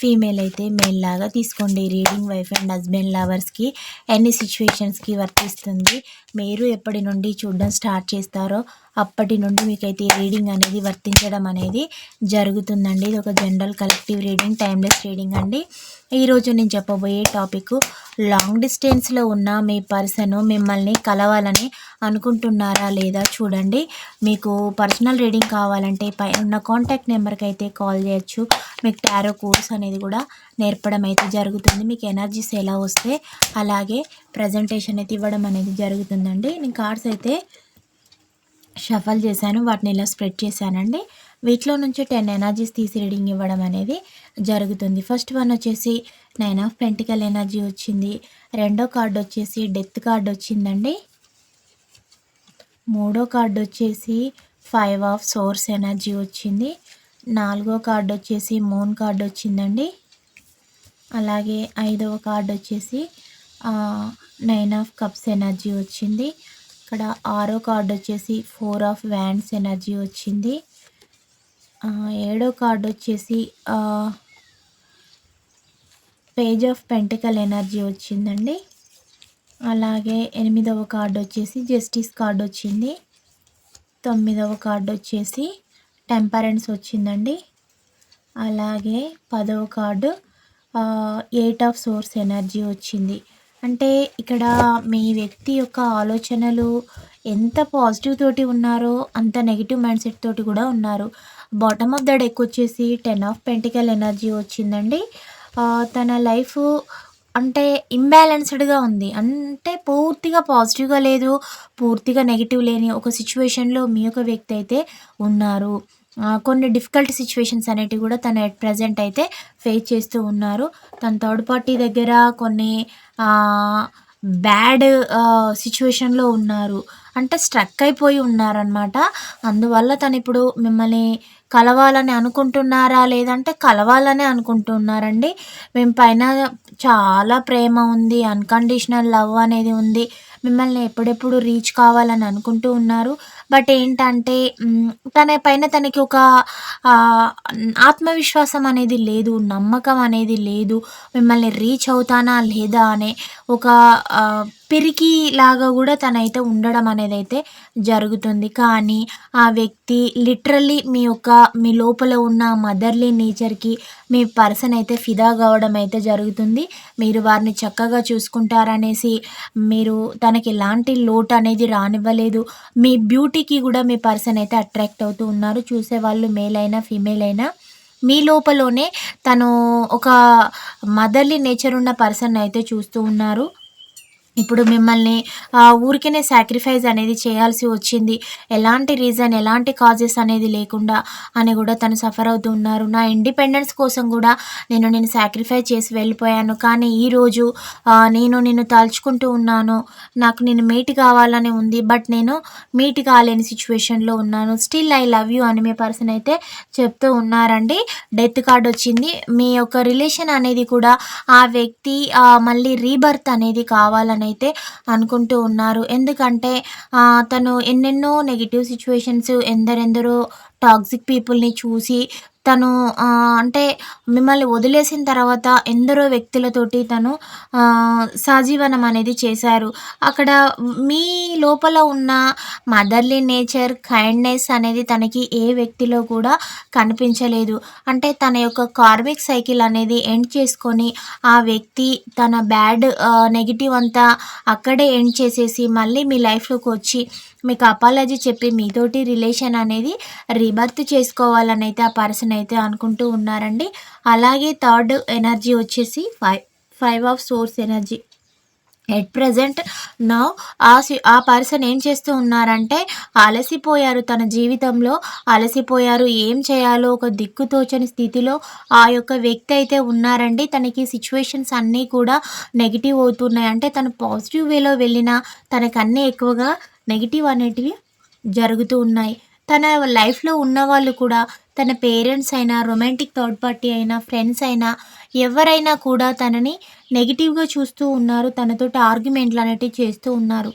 Female అయితే male లాగా తీసుకోండి. రీడింగ్ వైఫ్ అండ్ హస్బెండ్ లవర్స్కి ఎన్ని సిచ్యువేషన్స్కి వర్తిస్తుంది. మీరు ఎప్పటి నుండి చూడడం స్టార్ట్ చేస్తారో అప్పటి నుండి మీకైతే ఈ రీడింగ్ అనేది వర్తించడం అనేది జరుగుతుందండి. ఇది ఒక general collective reading timeless reading అండి. ఈరోజు నేను చెప్పబోయే టాపిక్ లాంగ్ డిస్టెన్స్లో ఉన్న మీ పర్సన్ మిమ్మల్ని కలవాలని అనుకుంటున్నారా లేదా చూడండి. మీకు పర్సనల్ రీడింగ్ కావాలంటే పై ఉన్న కాంటాక్ట్ నెంబర్కి అయితే కాల్ చేయొచ్చు. మీకు టారో కోర్స్ అనేది కూడా నేర్పడం అయితే జరుగుతుంది. మీకు ఎనర్జీస్ ఎలా వస్తే అలాగే ప్రజెంటేషన్ అయితే ఇవ్వడం అనేది జరుగుతుందండి. నేను కార్డ్స్ అయితే షఫల్ చేశాను వాటిని ఇలా స్ప్రెడ్ చేశానండి. వీటిలో నుంచి టెన్ ఎనర్జీస్ తీసి రీడింగ్ ఇవ్వడం అనేది జరుగుతుంది. ఫస్ట్ వన్ వచ్చేసి నైన్ ఆఫ్ పెంటికల్ ఎనర్జీ వచ్చింది. రెండో కార్డు వచ్చేసి డెత్ కార్డు వచ్చిందండి. మూడో కార్డు వచ్చేసి ఫైవ్ ఆఫ్ సోర్స్ ఎనర్జీ వచ్చింది. నాలుగో కార్డు వచ్చేసి మూన్ కార్డు వచ్చిందండి. అలాగే ఐదవ కార్డు వచ్చేసి నైన్ ఆఫ్ కప్స్ ఎనర్జీ వచ్చింది. ఇక్కడ ఆరో కార్డు వచ్చేసి ఫోర్ ఆఫ్ వ్యాండ్స్ ఎనర్జీ వచ్చింది. ఏడో కార్డు వచ్చేసి పేజ్ ఆఫ్ పెంటికల్ ఎనర్జీ వచ్చిందండి. అలాగే ఎనిమిదవ కార్డు వచ్చేసి జస్టిస్ కార్డు వచ్చింది. తొమ్మిదవ కార్డు వచ్చేసి టెంపరెన్స్ వచ్చిందండి. అలాగే పదవ card eight of swords energy వచ్చింది. అంటే ఇక్కడ మీ వ్యక్తి యొక్క ఆలోచనలు ఎంత పాజిటివ్ తోటి ఉన్నారో అంత నెగిటివ్ మైండ్ సెట్ తోటి కూడా ఉన్నారు. బాటమ్ ఆఫ్ ద డెక్ వచ్చేసి టెన్ ఆఫ్ పెంటికల్ ఎనర్జీ వచ్చిందండి. తన లైఫ్ అంటే ఇంబ్యాలెన్స్డ్గా ఉంది. అంటే పూర్తిగా పాజిటివ్గా లేదు పూర్తిగా నెగిటివ్ లేని ఒక సిచ్యువేషన్లో మీ యొక్క వ్యక్తి అయితే ఉన్నారు. కొన్ని డిఫికల్ట్ సిచ్యువేషన్స్ అనేటివి కూడా తను ఎట్ ప్రజెంట్ అయితే ఫేస్ చేస్తూ ఉన్నారు. తన థర్డ్ పార్టీ దగ్గర కొన్ని బ్యాడ్ సిచ్యువేషన్లో ఉన్నారు. అంటే స్ట్రక్ అయిపోయి ఉన్నారనమాట అందువల్ల తను ఇప్పుడు మిమ్మల్ని కలవాలని అనుకుంటున్నారా? లేదంటే కలవాలని అనుకుంటున్నారండి. మేము పైన చాలా ప్రేమ ఉంది అన్కండిషనల్ లవ్ అనేది ఉంది. మిమ్మల్ని ఎప్పుడెప్పుడు రీచ్ కావాలని అనుకుంటూ ఉన్నారు. బట్ ఏంటంటే తన పైన తనకి ఒక ఆత్మవిశ్వాసం అనేది లేదు నమ్మకం అనేది లేదు మిమ్మల్ని రీచ్ అవుతానా లేదా అనే ఒక పిరికి లాగా కూడా తనైతే ఉండడం అనేది అయితే జరుగుతుంది. కానీ ఆ వ్యక్తి లిటరల్లీ మీ యొక్క మీ లోపల ఉన్న మదర్లీ నేచర్కి మీ పర్సన్ అయితే ఫిదా కావడం అయితే జరుగుతుంది. మీరు వారిని చక్కగా చూసుకుంటారనేసి మీరు తనకి ఎలాంటి లోటు అనేది రానివ్వలేదు. మీ బ్యూటీకి కూడా మీ పర్సన్ అయితే అట్రాక్ట్ అవుతూ ఉన్నారు. చూసే వాళ్ళు మేల్ అయినా ఫీమేల్ అయినా. మీ లోపలనే తను ఒక మదర్లీ నేచర్ ఉన్న పర్సన్ అయితే చూస్తూ ఉన్నారు. ఇప్పుడు మిమ్మల్ని ఊరికనే సాక్రిఫైస్ అనేది చేయాల్సి వచ్చింది. ఎలాంటి రీజన్ ఎలాంటి కాజెస్ అనేది లేకుండా అని కూడా తను సఫర్ అవుతూ ఉన్నారు. నా ఇండిపెండెన్స్ కోసం కూడా నేను నేను సాక్రిఫైస్ చేసి వెళ్ళిపోయాను. కానీ ఈరోజు నేను నిన్ను తలుచుకుంటూ ఉన్నాను. నాకు నేను మీట్ కావాలని ఉంది. బట్ నేను మీట్ కాలేని సిచ్యువేషన్లో ఉన్నాను. స్టిల్ ఐ లవ్ యూ అని మీ పర్సన్ అయితే చెప్తూ ఉన్నారండి. డెత్ కార్డ్ వచ్చింది. మీ యొక్క రిలేషన్ అనేది కూడా ఆ వ్యక్తి మళ్ళీ రీబర్త్ అనేది కావాలని అయితే అనుకుంటూ ఉన్నారు. ఎందుకంటే తను ఎన్నెన్నో నెగిటివ్ సిచ్యువేషన్స్ ఎందరెందరో టాక్సిక్ పీపుల్ని చూసి తను అంటే మిమ్మల్ని వదిలేసిన తర్వాత ఎందరో వ్యక్తులతోటి తను సజీవనం అనేది చేశారు. అక్కడ మీ లోపల ఉన్న మదర్లీ నేచర్ కైండ్నెస్ అనేది తనకి ఏ వ్యక్తిలో కూడా కనిపించలేదు. అంటే తన యొక్క కార్మిక్ సైకిల్ అనేది ఎండ్ చేసుకొని ఆ వ్యక్తి తన బ్యాడ్ నెగిటివ్ అంతా అక్కడే ఎండ్ చేసేసి మళ్ళీ మీ లైఫ్లోకి వచ్చి మీకు అపాలజీ చెప్పి మీతోటి రిలేషన్ అనేది రిబర్త్ చేసుకోవాలని అయితే ఆ పర్సన్ అయితే అనుకుంటూ ఉన్నారండి. అలాగే థర్డ్ ఎనర్జీ వచ్చేసి five five of swords energy. At present now ఆ ఆ పర్సన్ ఏం చేస్తూ ఉన్నారంటే అలసిపోయారు తన జీవితంలో. అలసిపోయారు ఏం చేయాలో ఒక దిక్కుతోచని స్థితిలో ఆ యొక్క వ్యక్తి అయితే ఉన్నారండి. తనకి సిచ్యువేషన్స్ అన్నీ కూడా నెగిటివ్ అవుతున్నాయి. అంటే తను పాజిటివ్ వేలో వెళ్ళినా తనకన్నీ ఎక్కువగా నెగిటివ్ అనేటివి జరుగుతూ ఉన్నాయి. తన లైఫ్లో ఉన్న వాళ్ళు కూడా తన పేరెంట్స్ అయినా రొమాంటిక్ థర్డ్ పార్టీ అయినా ఫ్రెండ్స్ అయినా ఎవరైనా కూడా తనని నెగిటివ్గా చూస్తూ ఉన్నారు. తనతోటి ఆర్గ్యుమెంట్లు అనేటివి చేస్తూ ఉన్నారు.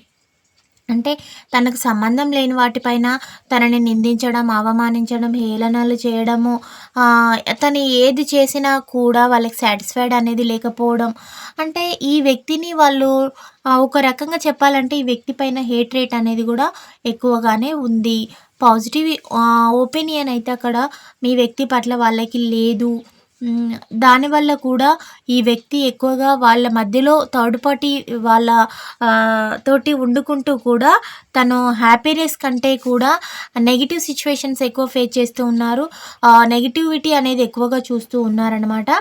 అంటే తనకు సంబంధం లేని వాటిపైన తనని నిందించడం అవమానించడం హేళనలు చేయడము తను ఏది చేసినా కూడా వాళ్ళకి సాటిస్ఫైడ్ అనేది లేకపోవడం. అంటే ఈ వ్యక్తిని వాళ్ళు ఒక రకంగా చెప్పాలంటే ఈ వ్యక్తి పైన హేట్ రేట్ అనేది కూడా ఎక్కువగానే ఉంది. పాజిటివ్ ఒపీనియన్ అయితే అక్కడ మీ వ్యక్తి పట్ల వాళ్ళకి లేదు. దానివల్ల కూడా ఈ వ్యక్తి ఎక్కువగా వాళ్ళ మధ్యలో థర్డ్ పార్టీ వాళ్ళ తోటి వండుకుంటూ కూడా తను హ్యాపీనెస్ కంటే కూడా నెగిటివ్ సిచ్యువేషన్స్ ఎక్కువ ఫేస్ చేస్తూ ఉన్నారు. నెగిటివిటీ అనేది ఎక్కువగా చూస్తూ ఉన్నారనమాట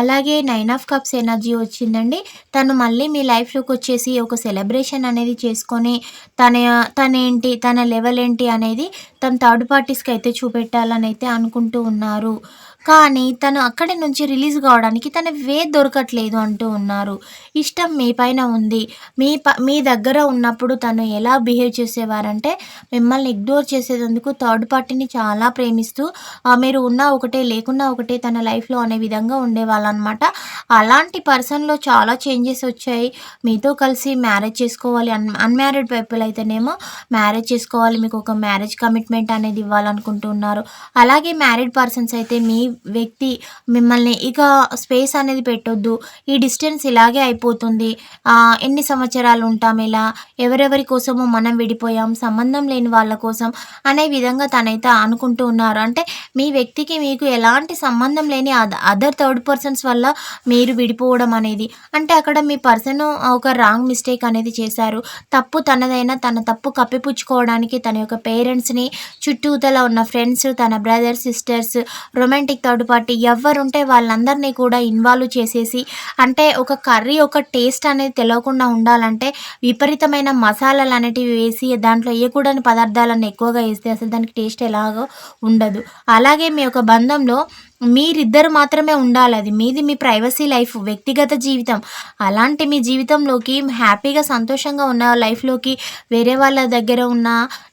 అలాగే నైన్ ఆఫ్ కప్స్ ఎనర్జీ వచ్చిందండి. తను మళ్ళీ మీ లైఫ్లోకి వచ్చేసి ఒక సెలబ్రేషన్ అనేది చేసుకొని తన తనేంటి తన లెవెల్ ఏంటి అనేది తన థర్డ్ పార్టీస్కి అయితే చూపెట్టాలని అయితే అనుకుంటూ ఉన్నారు. కానీ తను అక్కడి నుంచి రిలీజ్ కావడానికి తన వే దొరకట్లేదు అంటూ ఉన్నారు. ఇష్టం మీ పైన ఉంది. మీ ప మీ దగ్గర ఉన్నప్పుడు తను ఎలా బిహేవ్ చేసేవారంటే మిమ్మల్ని ఇగ్నోర్ చేసేందుకు థర్డ్ పార్టీని చాలా ప్రేమిస్తూ మీరు ఉన్నా ఒకటే లేకున్నా ఒకటే తన లైఫ్లో అనే విధంగా ఉండేవాళ్ళు అనమాట అలాంటి పర్సన్లో చాలా చేంజెస్ వచ్చాయి. మీతో కలిసి మ్యారేజ్ చేసుకోవాలి అన్ అన్మ్యారీడ్ పీపుల్ అయితేనేమో మ్యారేజ్ చేసుకోవాలి మీకు ఒక మ్యారేజ్ కమిట్మెంట్ అనేది ఇవ్వాలనుకుంటున్నారు. అలాగే మ్యారీడ్ పర్సన్స్ అయితే మీ వ్యక్తి మిమ్మల్ని ఇక స్పేస్ అనేది పెట్టొద్దు. ఈ డిస్టెన్స్ ఇలాగే అయిపోతుంది. ఎన్ని సంవత్సరాలు ఉంటాం ఇలా? ఎవరెవరి కోసమో మనం విడిపోయాం. సంబంధం లేని వాళ్ళ కోసం అనే విధంగా తనైతే అనుకుంటూ ఉన్నారు. అంటే మీ వ్యక్తికి మీకు ఎలాంటి సంబంధం లేని అదర్ థర్డ్ పర్సన్స్ వల్ల మీరు విడిపోవడం అనేది. అంటే అక్కడ మీ పర్సన్ ఒక రాంగ్ మిస్టేక్ అనేది చేశారు. తప్పు తనదైనా తన తప్పు కప్పిపుచ్చుకోవడానికి తన యొక్క పేరెంట్స్ని చుట్టూతల ఉన్న ఫ్రెండ్స్ తన brothers sisters romantic third party ఎవరుంటే వాళ్ళందరినీ కూడా ఇన్వాల్వ్ చేసేసి అంటే ఒక కర్రీ ఒక టేస్ట్ అనేది తెలియకుండా ఉండాలంటే విపరీతమైన మసాలాలు అనేటివి వేసి దాంట్లో వేయకూడని పదార్థాలను ఎక్కువగా వేస్తే అసలు దానికి టేస్ట్ ఎలాగో ఉండదు. అలాగే మీ యొక్క బంధంలో మీరిద్దరు మాత్రమే ఉండాలి. అది మీది మీ ప్రైవసీ లైఫ్ వ్యక్తిగత జీవితం. అలాంటి మీ జీవితంలోకి హ్యాపీగా సంతోషంగా ఉన్న లైఫ్లోకి వేరే వాళ్ళ దగ్గర ఉన్న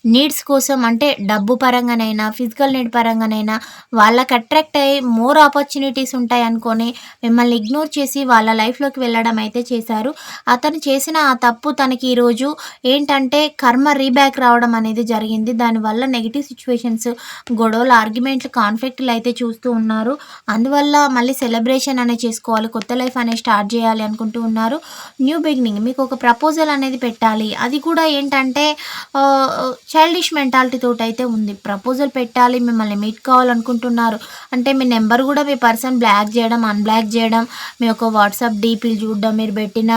నీడ్స్ కోసం అంటే డబ్బు పరంగానైనా ఫిజికల్ నీడ్ పరంగానైనా వాళ్ళకి అట్రాక్ట్ అయ్యి మోర్ ఆపర్చునిటీస్ ఉంటాయి అనుకొని మిమ్మల్ని ఇగ్నోర్ చేసి వాళ్ళ లైఫ్లోకి వెళ్ళడం అయితే చేశారు. అతను చేసిన ఆ తప్పు తనకి ఈరోజు ఏంటంటే కర్మ రీబ్యాక్ రావడం అనేది జరిగింది. దానివల్ల నెగిటివ్ సిచ్యువేషన్స్ గొడవలు ఆర్గ్యుమెంట్లు కాన్ఫ్లిక్ట్లు అయితే చూస్తూ ఉన్నారు. అందువల్ల మళ్ళీ సెలబ్రేషన్ అనేది చేసుకోవాలి కొత్త లైఫ్ అనేది స్టార్ట్ చేయాలి అనుకుంటూ ఉన్నారు. న్యూ బిగినింగ్ మీకు ఒక ప్రపోజల్ అనేది పెట్టాలి. అది కూడా ఏంటంటే చైల్డిష్ మెంటాలిటీ తోటి అయితే ఉంది. ప్రపోజల్ పెట్టాలి మిమ్మల్ని మీట్ కావాలనుకుంటున్నారు. అంటే మీ నెంబర్ కూడా మీ పర్సన్ బ్లాక్ చేయడం అన్బ్లాక్ చేయడం మీ యొక్క వాట్సాప్ డీపీలు చూడడం మీరు పెట్టిన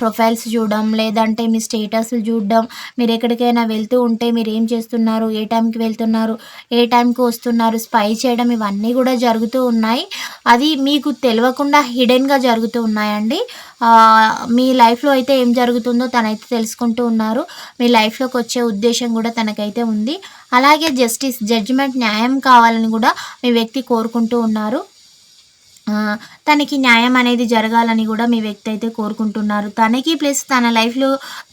ప్రొఫైల్స్ చూడడం లేదంటే మీ స్టేటస్లు చూడడం మీరు ఎక్కడికైనా వెళ్తూ ఉంటే మీరు ఏం చేస్తున్నారు ఏ టైంకి వెళ్తున్నారు ఏ టైంకి వస్తున్నారు స్పై చేయడం ఇవన్నీ కూడా కూడా జరుగుతూ ఉన్నాయి. అది మీకు తెలియకుండా హిడెన్గా జరుగుతూ ఉన్నాయండి. మీ లైఫ్లో అయితే ఏం జరుగుతుందో తనైతే తెలుసుకుంటూ ఉన్నారు. మీ లైఫ్లోకి వచ్చే ఉద్దేశం కూడా తనకైతే ఉంది. అలాగే జస్టిస్ జడ్జిమెంట్ న్యాయం కావాలని కూడా మీ వ్యక్తి కోరుకుంటూ ఉన్నారు. తనకి న్యాయం అనేది జరగాలని కూడా మీ వ్యక్తి అయితే కోరుకుంటున్నారు. తనకి ప్లస్ తన లైఫ్లో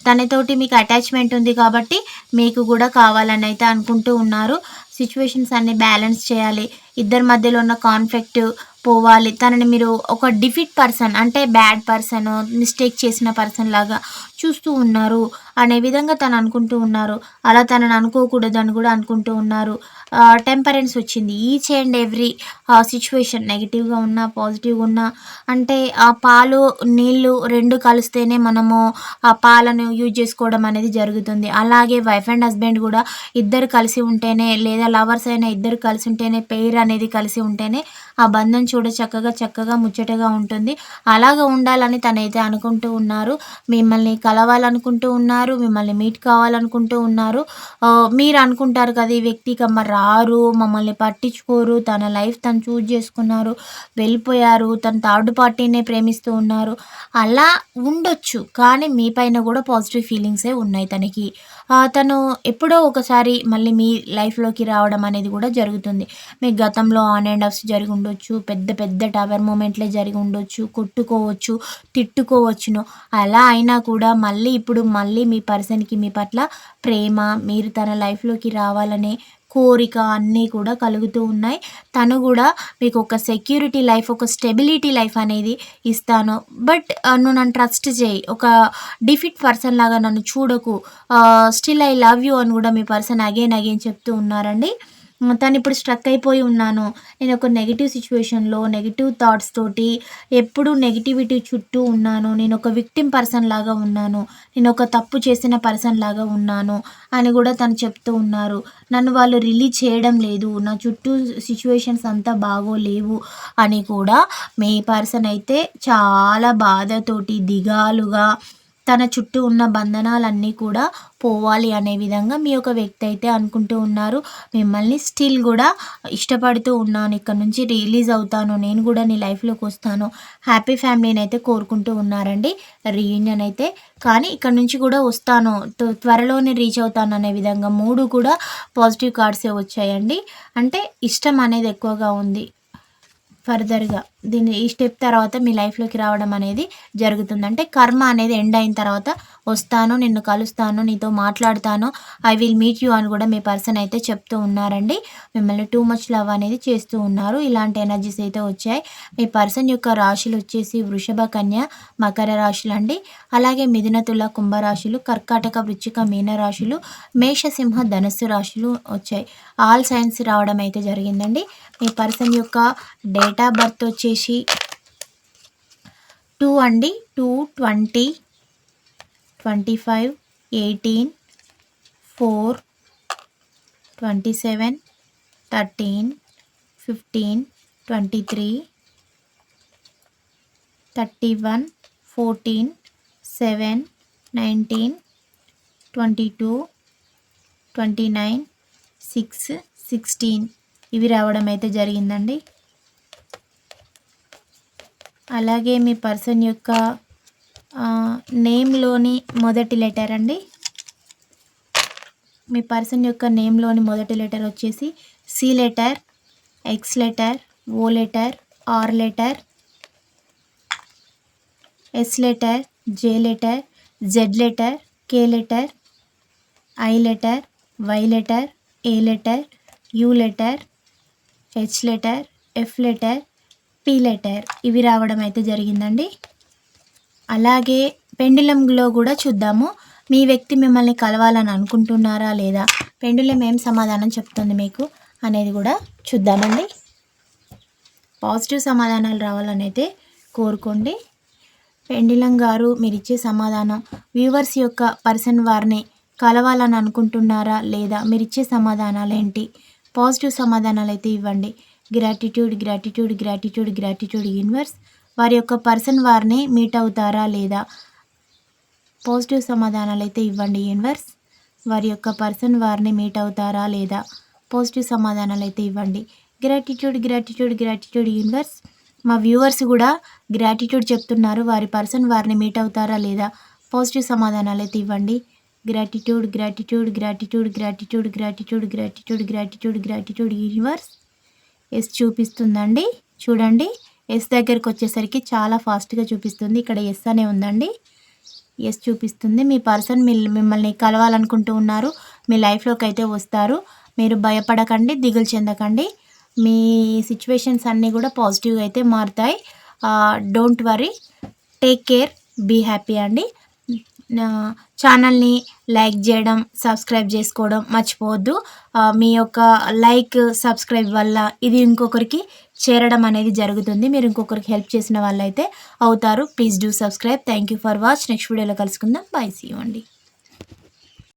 తనతోటి మీకు అటాచ్మెంట్ ఉంది కాబట్టి మీకు కూడా కావాలని అయితే అనుకుంటూ ఉన్నారు. సిచ్యువేషన్స్ అన్ని బ్యాలెన్స్ చేయాలి. ఇద్దరి మధ్యలో ఉన్న కాన్ఫ్లిక్ట్ పోవాలి. తనని మీరు ఒక డిఫిట్ పర్సన్ అంటే బ్యాడ్ పర్సన్ మిస్టేక్ చేసిన పర్సన్ లాగా చూస్తూ ఉన్నారు. అనే విధంగా తను అనుకుంటూ ఉన్నారు. అలా తనని అనుకోకూడదు అని కూడా అనుకుంటూ ఉన్నారు. టెంపరెన్స్ వచ్చింది. ఈచ్ అండ్ ఎవ్రీ సిచ్యువేషన్ నెగిటివ్గా ఉన్నా పాజిటివ్గా ఉన్నా అంటే ఆ పాలు నీళ్ళు రెండు కలిస్తేనే మనము ఆ పాలను యూజ్ చేసుకోవడం అనేది జరుగుతుంది. అలాగే వైఫ్ అండ్ హస్బెండ్ కూడా ఇద్దరు కలిసి ఉంటేనే లేదా లవర్స్ అయినా ఇద్దరు కలిసి ఉంటేనే పెయిర్ అనేది కలిసి ఉంటేనే ఆ బంధం చూడ చక్కగా చక్కగా ముచ్చటగా ఉంటుంది. అలాగ ఉండాలని తనైతే అనుకుంటూ ఉన్నారు. మిమ్మల్ని కలవాలనుకుంటూ ఉన్నారు. మిమ్మల్ని మీట్ కావాలనుకుంటూ ఉన్నారు. మీరు అనుకుంటారు కదా ఈ వ్యక్తికి రారు మమ్మల్ని పట్టించుకోరు తన లైఫ్ తను చూజ్ చేసుకున్నారు వెళ్ళిపోయారు తన థర్డ్ పార్టీనే ప్రేమిస్తూ ఉన్నారు. అలా ఉండొచ్చు కానీ మీ పైన కూడా పాజిటివ్ ఫీలింగ్సే ఉన్నాయి తనకి. తను ఎప్పుడో ఒకసారి మళ్ళీ మీ లైఫ్లోకి రావడం అనేది కూడా జరుగుతుంది. మీ గతంలో ఆన్ అండ్ ఆఫ్స్ జరిగి ఉండొచ్చు పెద్ద పెద్ద టవర్ మూమెంట్లే జరిగి ఉండొచ్చు కొట్టుకోవచ్చు తిట్టుకోవచ్చును. అలా అయినా కూడా మళ్ళీ ఇప్పుడు మళ్ళీ మీ పర్సన్కి మీ పట్ల ప్రేమ మీరు తన లైఫ్లోకి రావాలనే కోరిక అన్నీ కూడా కలుగుతూ ఉన్నాయి. తను కూడా మీకు ఒక సెక్యూరిటీ లైఫ్ ఒక స్టెబిలిటీ లైఫ్ అనేది ఇస్తాను. బట్ నువ్వు నన్ను ట్రస్ట్ చేయి. ఒక డిఫిట్ పర్సన్ లాగా నన్ను చూడకు. స్టిల్ ఐ లవ్ యూ అని కూడా మీ పర్సన్ అగైన్ అగైన్ చెప్తూ ఉన్నారండి. తను ఇప్పుడు స్ట్రక్ అయిపోయి ఉన్నాను. నేను ఒక నెగిటివ్ సిచ్యువేషన్లో నెగిటివ్ థాట్స్ తోటి ఎప్పుడు నెగిటివిటీ చుట్టూ ఉన్నాను. నేను ఒక విక్టిమ్ పర్సన్ లాగా ఉన్నాను. నేను ఒక తప్పు చేసిన పర్సన్ లాగా ఉన్నాను అని కూడా తను చెప్తూ ఉన్నారు. నన్ను వాళ్ళు రిలీజ్ చేయడం లేదు. నా చుట్టూ సిచ్యువేషన్స్ అంతా బాగోలేవు అని కూడా మీ పర్సన్ అయితే చాలా బాధతోటి దిగాలుగా తన చుట్టూ ఉన్న బంధనాలన్నీ కూడా పోవాలి అనే విధంగా మీ యొక్క వ్యక్తి అయితే అనుకుంటూ ఉన్నారు. మిమ్మల్ని స్టిల్ కూడా ఇష్టపడుతూ ఉన్నాను. ఇక్కడ నుంచి రిలీజ్ అవుతాను. నేను కూడా నీ లైఫ్లోకి వస్తాను. హ్యాపీ ఫ్యామిలీని అయితే కోరుకుంటూ ఉన్నారండి. రీయూనియన్ అయితే. కానీ ఇక్కడ నుంచి కూడా వస్తాను. త్వరలోనే రీచ్ అవుతాను అనే విధంగా మూడు కూడా పాజిటివ్ కార్డ్సే వచ్చాయండి. అంటే ఇష్టం అనేది ఎక్కువగా ఉంది. ఫర్దర్గా దీన్ని ఈ స్టెప్ తర్వాత మీ లైఫ్లోకి రావడం అనేది జరుగుతుంది. అంటే కర్మ అనేది ఎండ్ అయిన తర్వాత వస్తాను నిన్ను కలుస్తాను నీతో మాట్లాడతాను ఐ విల్ మీట్ యూ అని కూడా మీ పర్సన్ అయితే చెప్తూ ఉన్నారండి. మిమ్మల్ని టూ మచ్ లవ్ అనేది చేస్తూ ఉన్నారు. ఇలాంటి ఎనర్జీస్ అయితే వచ్చాయి. మీ పర్సన్ యొక్క రాశులు వచ్చేసి వృషభ కన్య మకర రాశులు అండి అలాగే మిథున తుల కుంభరాశులు కర్కాటక వృచ్చిక మీన రాశులు మేషసింహ ధనస్సు రాశులు వచ్చాయి. ఆల్ సైన్స్ రావడం అయితే జరిగిందండి. మీ పర్సన్ యొక్క డేట్ ఆఫ్ బర్త్ వచ్చేసి టూ అండి. Two twenty twenty five eighteen four twenty seven thirteen fifteen twenty three thirty one fourteen seven nineteen twenty two twenty nine six sixteen. ఇవి రావడం అయితే జరిగిందండి. అలాగే మీ పర్సన్ యొక్క నేమ్లోని మొదటి లెటర్ అండి. మీ పర్సన్ యొక్క నేమ్లోని మొదటి లెటర్ వచ్చేసి C letter X letter O letter R letter S letter J letter Z letter K letter I letter Y letter A letter U letter H letter F letter P letter ఇవి రావడం అయితే జరిగిందండి. అలాగే పెండులంలో కూడా చూద్దాము. మీ వ్యక్తి మిమ్మల్ని కలవాలని అనుకుంటున్నారా లేదా? పెండులం ఏం సమాధానం చెప్తుంది మీకు అనేది కూడా చూద్దామండి. పాజిటివ్ సమాధానాలు రావాలని అయితే కోరుకోండి. పెండిలం గారు మీరు ఇచ్చే సమాధానం వ్యూవర్స్ యొక్క పర్సన్ వారిని కలవాలని అనుకుంటున్నారా లేదా? మీరు ఇచ్చే సమాధానాలు ఏంటి? పాజిటివ్ సమాధానాలు అయితే ఇవ్వండి. Gratitude gratitude gratitude gratitude universe. వారి యొక్క పర్సన్ వారిని మీట్ అవుతారా లేదా? పాజిటివ్ సమాధానాలు అయితే ఇవ్వండి యూనివర్స్. వారి యొక్క పర్సన్ వారిని మీట్ అవుతారా లేదా? పాజిటివ్ సమాధానాలు అయితే ఇవ్వండి. Gratitude gratitude gratitude universe. మా వ్యూవర్స్ కూడా గ్రాటిట్యూడ్ చెప్తున్నారు. వారి పర్సన్ వారిని మీట్ అవుతారా లేదా? పాజిటివ్ సమాధానాలు అయితే ఇవ్వండి. Gratitude gratitude gratitude gratitude gratitude gratitude gratitude gratitude universe. Yes చూపిస్తుందండి. చూడండి. ఎస్ దగ్గరికి వచ్చేసరికి చాలా ఫాస్ట్గా చూపిస్తుంది. ఇక్కడ ఎస్ అనే ఉందండి. ఎస్ చూపిస్తుంది. మీ పర్సన్ మీ మిమ్మల్ని కలవాలనుకుంటూ ఉన్నారు. మీ లైఫ్లోకి అయితే వస్తారు. మీరు భయపడకండి దిగులు చెందకండి. మీ సిచ్యువేషన్స్ అన్నీ కూడా పాజిటివ్గా అయితే మారుతాయి. Don't worry take care be happy అండి. ఛానల్ని లైక్ చేయడం సబ్స్క్రైబ్ చేసుకోవడం మర్చిపోవద్దు. మీ యొక్క లైక్ సబ్స్క్రైబ్ వల్ల ఇది ఇంకొకరికి చేరడం అనేది జరుగుతుంది. మీరు ఇంకొకరికి హెల్ప్ చేసిన వాళ్ళైతే అవుతారు. Please do subscribe thank you for watch next వీడియోలో కలుసుకుందాం. బై సీ అండి